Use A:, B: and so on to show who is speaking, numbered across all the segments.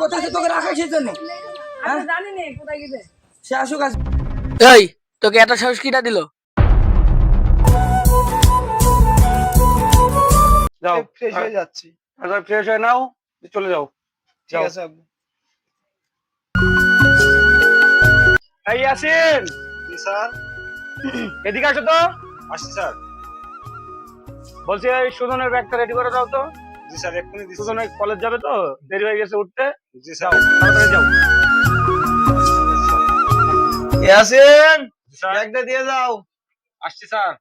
A: কোথায় তোকে সেই জন্য সে আসুক
B: এই তোকে এত সাহস কিটা দিল?
C: যাও
D: ফ্রেশ হয়ে। যাচ্ছি।
C: ফ্রেশ হয়ে নাও চলে যাও।
D: ঠিক আছে আব্বু।
C: এই ইয়াসিন!
D: জি স্যার।
C: এদিকে আসো তো।
D: আসছি স্যার।
C: বলছি এই সুজনের ব্যাগটা রেডি করে দাও তো।
D: জি স্যার এক্ষুনি দিচ্ছি।
C: সুজন কলেজ যাবে তো? দেরি হয়ে গেছে উঠতে?
D: জি স্যার।
C: তাড়াতাড়ি যাও।
D: ইয়াসিন ব্যাগটা দিয়ে যাও।
C: আসছি স্যার।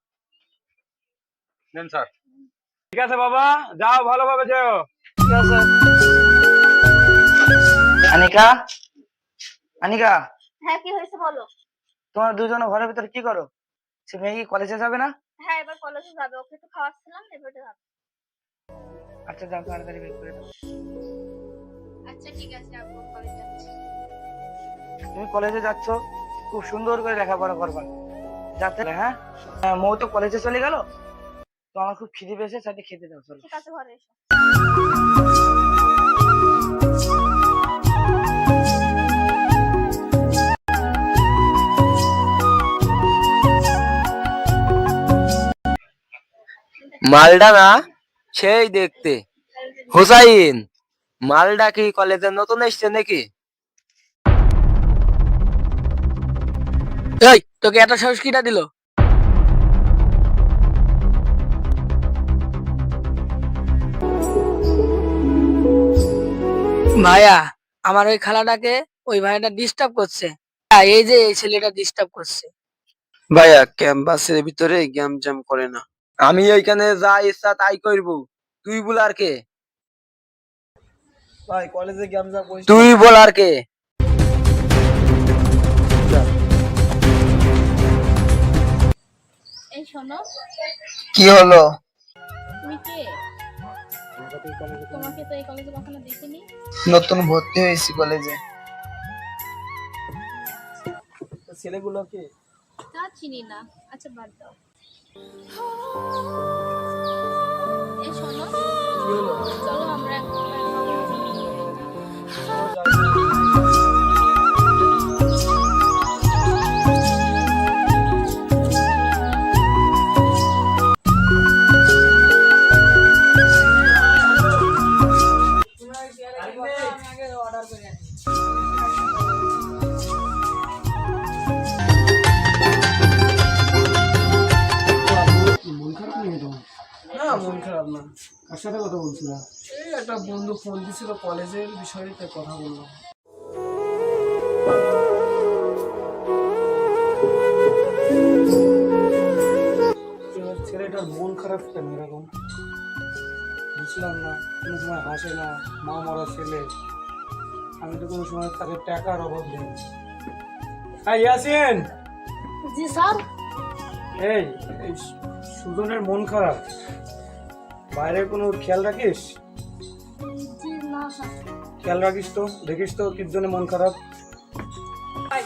C: নেন স্যার। ঠিক আছে বাবা যাও ভালোভাবে যাও।
A: ঠিক আছে। আনিকা? আনিকা?
E: হ্যাঁ কি হয়েছে বলো?
A: তোমার দুজনে ঘরের ভিতরে কি করো? সে মেয়ে কি কলেজে যাবে না?
E: হ্যাঁ এবার কলেজে যাবে। ওকে তো খাওয়াচ্ছিলাম এবার যাবে।
A: আচ্ছা যাও তাড়াতাড়ি বের করে দাও।
E: আচ্ছা ঠিক আছে আপু কলেজ যাচ্ছি।
A: তুমি কলেজে যাচ্ছ খুব সুন্দর করে লেখাপড়া করবা। যাতে হ্যাঁ? হ্যাঁ, মৌ তো কলেজে চলে গেল তো আমার খুব খিদে পেয়েছে সাথে খেতে দাও চলো।
E: ঠিক আছে ঘরে এসো।
B: মালটা না? সেই দেখতে। হুসাইন মালডা কি কলেজে নতুন এসছে নাকি? এই, তোকে এত সাহস কিটা দিল? ভাইয়া, আমার ওই খালাটাকে ওই ভাইটা ডিস্টার্ব করছে। এই যে এই ছেলেটা ডিস্টার্ব করছে।
F: ভাইয়া ক্যাম্পাসের ভিতরে গ্যাম জ্যাম করে না।
B: আমি ওইখানে যা ইচ্ছা তাই করব। তুই বলার কে?
D: ভাই কলেজে গেম যা করিস
B: তুই বলার কে?
E: এই শোনো।
F: কি হলো?
E: তুমি কে? তোমাকে তো এই কলেজে কখনো দেখিনি?
F: নতুন ভর্তি হয়েছি কলেজে
D: ছেলেগুলো কে?
E: তা চিনি না। আচ্ছা বাদ দাও। এই শোনো। চলো
D: মন খারাপ না। কার সাথে কথা বলছিলাম এই একটা বন্ধু ফোন দিছিল কলেজের বিষয়ে তাই কথা বললাম। ছেলেটার মন খারাপ কেন এরকম? বুঝলাম না কোনো সময় হাসে না মা মরা ছেলে। আমি তো কোনো সময় তাকে টাকার অভাব নেই হ্যাঁ ইয়াসিন!
E: জি স্যার।
D: এই এই সুজনের মন খারাপ। বাইরে কোনো খেয়াল রাখিস? খেয়াল রাখিস তো দেখিস তো কির জন্য মন খারাপ।
B: ভাই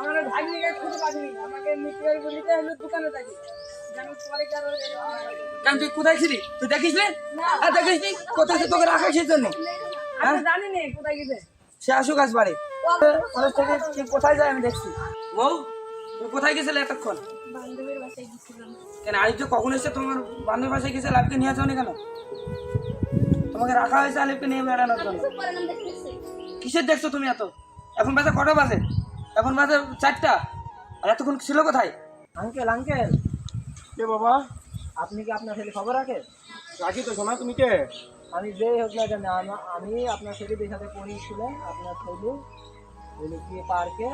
B: আমার ভাই খুঁজে পাঠিনি আমাকে মিটিয়ে বলিতে হলো দোকানে থাকি জানো পরে কারও
A: কেন তুই কোথায় ছিলি? তুই দেখিস নি? আর দেখিস নি? কোথায় তোকে রাখা সেই জন্য?
B: আমি জানি নি কোথায় গেছে।
A: সে আসুক আস বাড়ি। কলেজ থেকে কোথায় যায় আমি দেখছি। তুমি কোথায় গেছিলে এতক্ষণ?
E: বান্ধবীর বাসায় গেছিলাম।
A: কেন আলিফ যে কখন এসছে তোমার বান্ধবীর বাসায় গেছে আলিফকে নিয়ে যাও কেন? তোমাকে রাখা হয়েছে আলিফকে নিয়ে বেড়ানোর জন্য। কিসের দেখছ তুমি এত? এখন বাজে কটা বাজে? এখন বাজে চারটা। আর এতক্ষণ ছিল কোথায়?
D: Uncle uncle. কে বাবা?
A: আপনি কি আপনার ছেলে খবর রাখে?
D: রাখি তো শোনা তুমি কে?
A: আমি যে হোক না কেন আমা- আপনার ছেলেদের সাথে পড়িয়েছিলাম আপনার ছেলে ওই পার্কে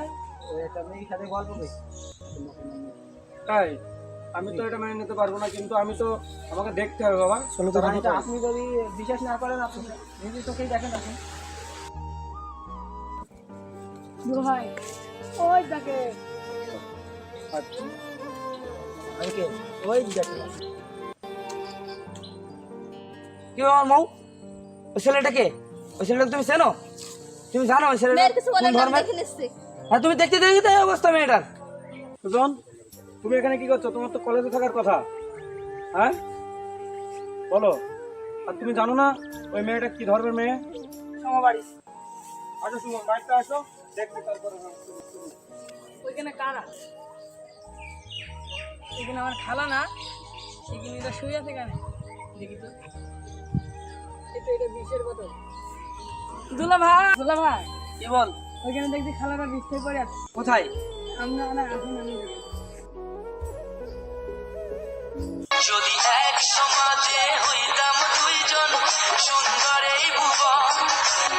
A: একটা মেয়ের সাথে গল্প করছি
D: তাই? আমি তো এটা মেনে নিতে পারব না কিন্তু আমি তো আমাকে দেখতে হবে বাবা। শোনো তো
A: আপনি যদি বিশ্বাস না করেন আপনি চোখেই দেখেন আপনি।
B: ভাই ওই
A: আমি কে? ওই দেখলাম কি আমার মৌ? ওই ছেলেটা কে? ওই ছেলেটা তুমি চেনো? তুমি জানো ছেলেটা
E: মেয়ের কিছু বলে
A: কোন ধর্মের?
E: দেখে নিচ্ছি।
A: হ্যাঁ তুমি দেখতে দেখি তো এই অবস্থা মেয়েটার।
D: সুজন তুমি এখানে কি করছ? তোমার তো কলেজে থাকার কথা। হ্যাঁ? বলো। আর তুমি জানো না ওই মেয়েটা কি ধর্মের মেয়ে?
A: আমার বাড়ি
D: আসো সুমন বাড়িতে আসো। দেখতে তারপরে।
G: ওইখানে কারা? এখানে আমার খালা না এখানে এটা শুয়ে আছে কেন দেখি তো। এটা এটা বিষের বোতল। দুলা ভাই। দুলা ভাই।
A: কি বল?
G: ওইখানে দেখছি খালাটা বিষ খেয়ে পড়ে আছে
A: কোথায়?
G: আমরা না এখন আমি
H: যদি এক সমাজে হইতাম দুইজন সুন্দর এই ভুবন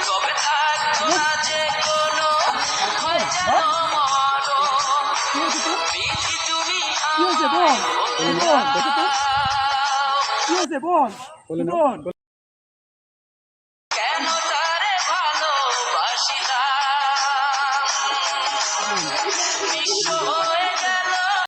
H: তবে থাকতো না যে কোনো হয় যেন বিধি তুমি
G: কি হয়েছে বোন? বোন? কি হয়েছে বোন? বোন?